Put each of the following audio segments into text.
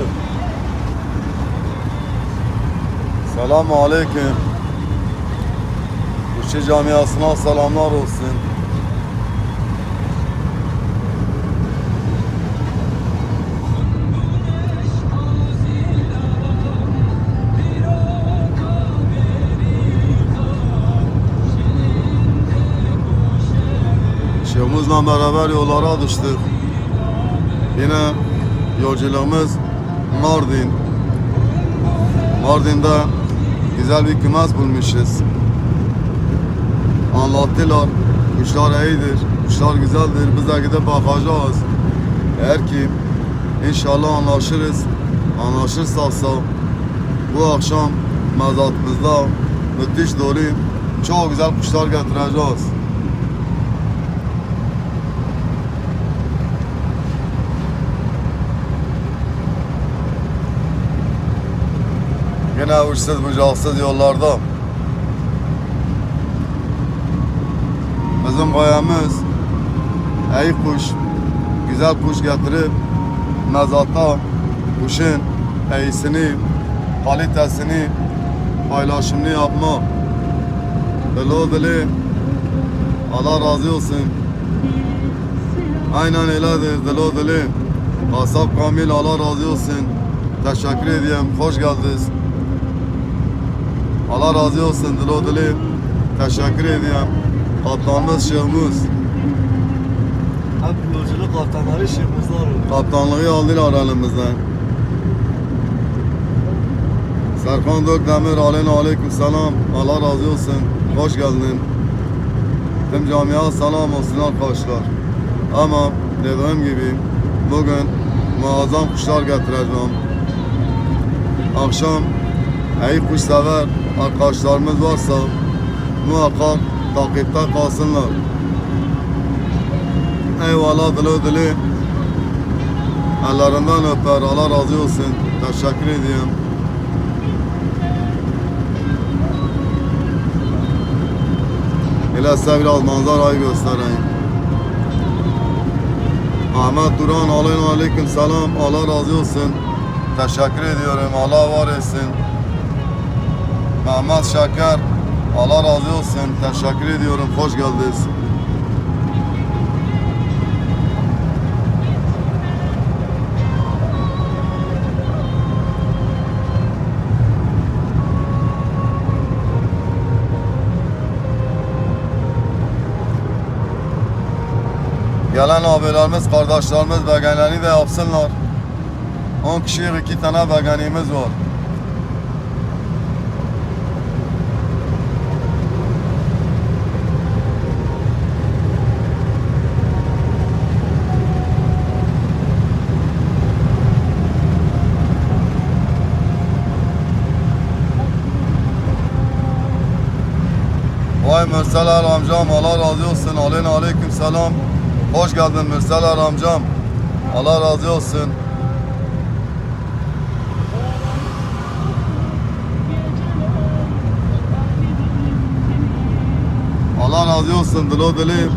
tut. Selamun Aleyküm. Kuşçu camiasına selamlar olsun. Şeyhimizle beraber yollara düştük. Yine yolculuğumuz Mardin. Mardin'de güzel bir kümes bulmuşuz. Anlattılar. Kuşlar iyidir, kuşlar güzeldir. Biz de gidip bakacağız. Eğer ki inşallah anlaşırız. Anlaşırsak bu akşam mezatımızda müthiş dolu çok güzel kuşlar getireceğiz. Yine uçsuz bucaksız yollarda. Bizim gayemiz iyi kuş, güzel kuş getirip mezata kuşun iyisini, kalitesini, paylaşımını yapma. Deli deli Allah razı olsun. Aynen öyledir deli deli. Kasap Kamil Allah razı olsun. Teşekkür ediyorum. Hoş geldiniz. Allah razı olsun dilo dili. Teşekkür ediyorum. Kaptanımız şeyhimiz. Hep yolculuk kaptanları şeyhimizler oluyor. Kaptanlığı aldılar elimizden. Serkan Dökdemir aleyna aleyküm selam. Allah razı olsun. Hoş geldin. Tüm camia selam olsun arkadaşlar. Ama dediğim gibi bugün muazzam kuşlar getireceğim. Akşam iyi kuş sever arkadaşlarımız varsa muhakkak takipte kalsınlar. Eyvallah dili dili. Ellerinden öper. Allah razı olsun. Teşekkür ediyorum. İle size biraz manzarayı göstereyim. Ahmet Duran aleyküm selam. Allah razı olsun. Teşekkür ediyorum. Allah var etsin. Mehmet Şeker. Allah razı olsun. Teşekkür ediyorum. Hoş geldiniz. Gelen abilerimiz, kardeşlerimiz begenleri de yapsınlar. 10 kişilik iki tane begenimiz var. Vay Mürseler amcam Allah razı olsun. Aleyna aleyküm selam. Hoş geldin Mürseler amcam. Allah razı olsun. Allah razı olsun dilo dili.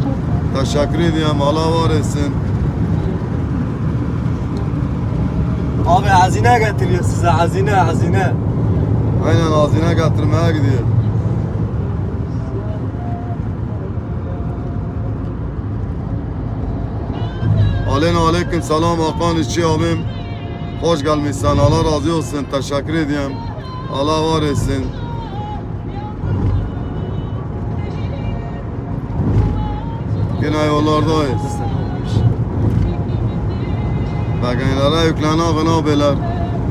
Teşekkür ediyorum. Allah var etsin. Abi hazine getiriyor size hazine hazine. Aynen hazine getirmeye gidiyor. Aleyna aleyküm selam Hakan İşçi abim. Hoş gelmişsin. Allah razı olsun. Teşekkür ediyorum. Allah var etsin. Yine yollardayız. Begenlere yüklenen abiler.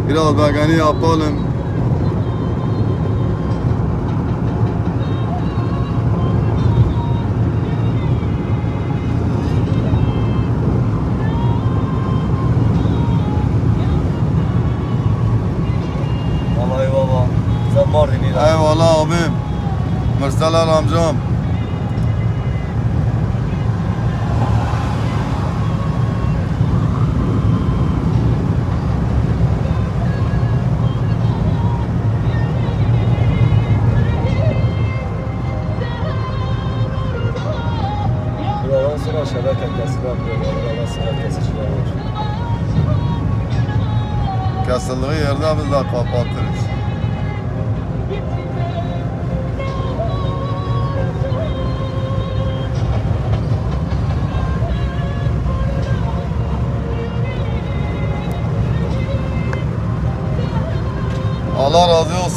Biraz begeni yapalım. Vallahi baba. Sen Mardin'i lan. Eyvallah abim. Mürseler amcam. Buradan sonra şebeke kesimi yapıyorlar. Buradan sonra kesiciler var. kesildiği yerde biz de kapatırız.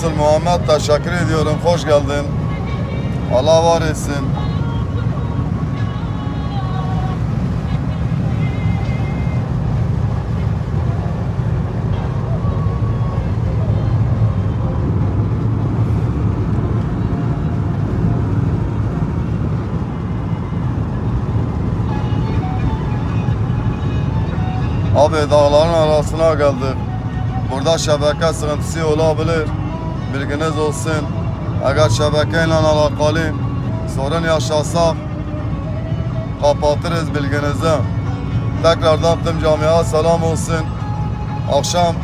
Olsun Muhammed teşekkür ediyorum. Hoş geldin. Allah var etsin. Abi dağların arasına geldik. Burada şebeke sıkıntısı olabilir. Bilginiz olsun. Eğer şebekeyle alakalı sorun yaşasak kapatırız bilginizi. Tekrardan tüm camiaya selam olsun. Akşam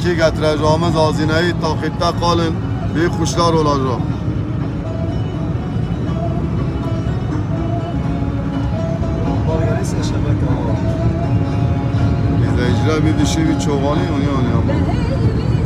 ki getireceğimiz hazineyi takipte kalın. Büyük kuşlar olacak. İzleyiciler bir dişi bir çobanı onu onu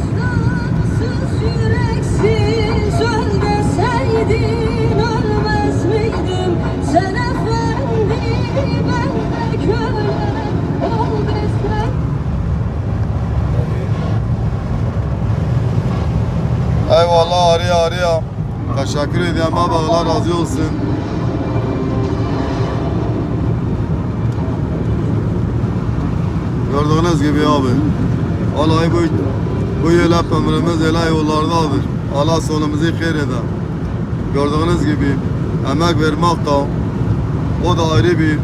Teşekkür ediyorum baba Allah razı olsun. Gördüğünüz gibi abi. Vallahi bu bu yıl hep ömrümüz ele yollardadır. Allah sonumuzu hayır eder. Gördüğünüz gibi emek vermek da o da ayrı bir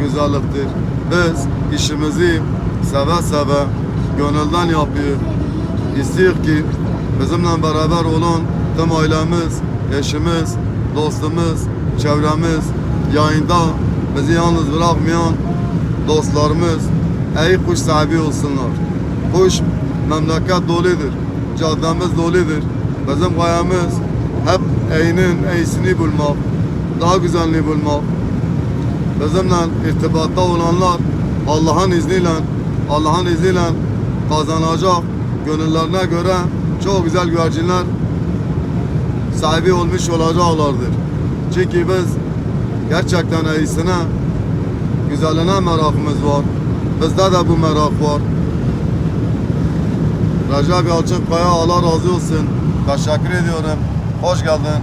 güzelliktir. Biz işimizi seve seve gönülden yapıyor. İstiyor ki bizimle beraber olan tüm ailemiz, eşimiz, dostumuz, çevremiz, yayında bizi yalnız bırakmayan dostlarımız iyi kuş sahibi olsunlar. Kuş memleket doludur, caddemiz doludur. Bizim gayemiz hep iyinin iyisini bulmak, daha güzelini bulmak. Bizimle irtibatta olanlar Allah'ın izniyle Allah'ın izniyle kazanacak gönüllerine göre çok güzel güvercinler sahibi olmuş olacaklardır. Çünkü biz gerçekten iyisine, güzeline merakımız var. Bizde de bu merak var. Recep Yalçın Kaya Allah razı olsun. Teşekkür ediyorum. Hoş geldin.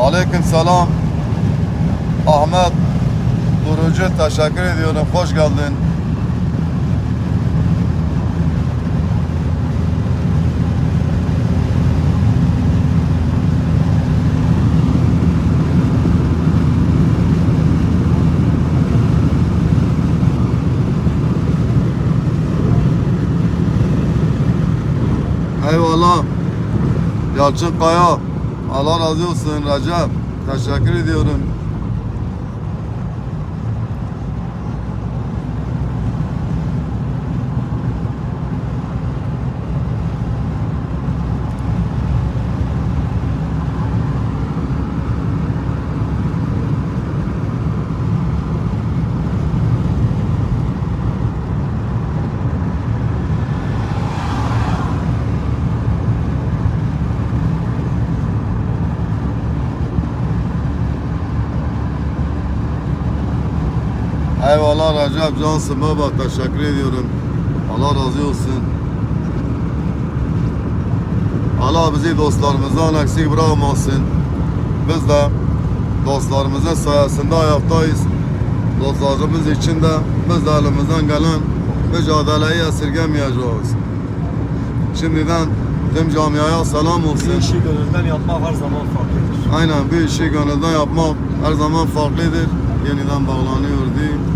Aleyküm selam. Ahmet Durucu teşekkür ediyorum. Hoş geldin. Eyvallah. Yalçın Kaya. Allah razı olsun Recep. Teşekkür ediyorum. Eyvallah Recep Cansın baba teşekkür ediyorum. Allah razı olsun. Allah bizi dostlarımızdan eksik bırakmasın. Biz de dostlarımızın sayesinde ayaktayız. Dostlarımız için de biz de elimizden gelen mücadeleyi esirgemeyeceğiz. Şimdiden tüm camiaya selam Bir olsun. işi gönülden yapmak her zaman farklıdır. Aynen bir işi gönülden yapmak her zaman farklıdır. Yeniden bağlanıyor değil.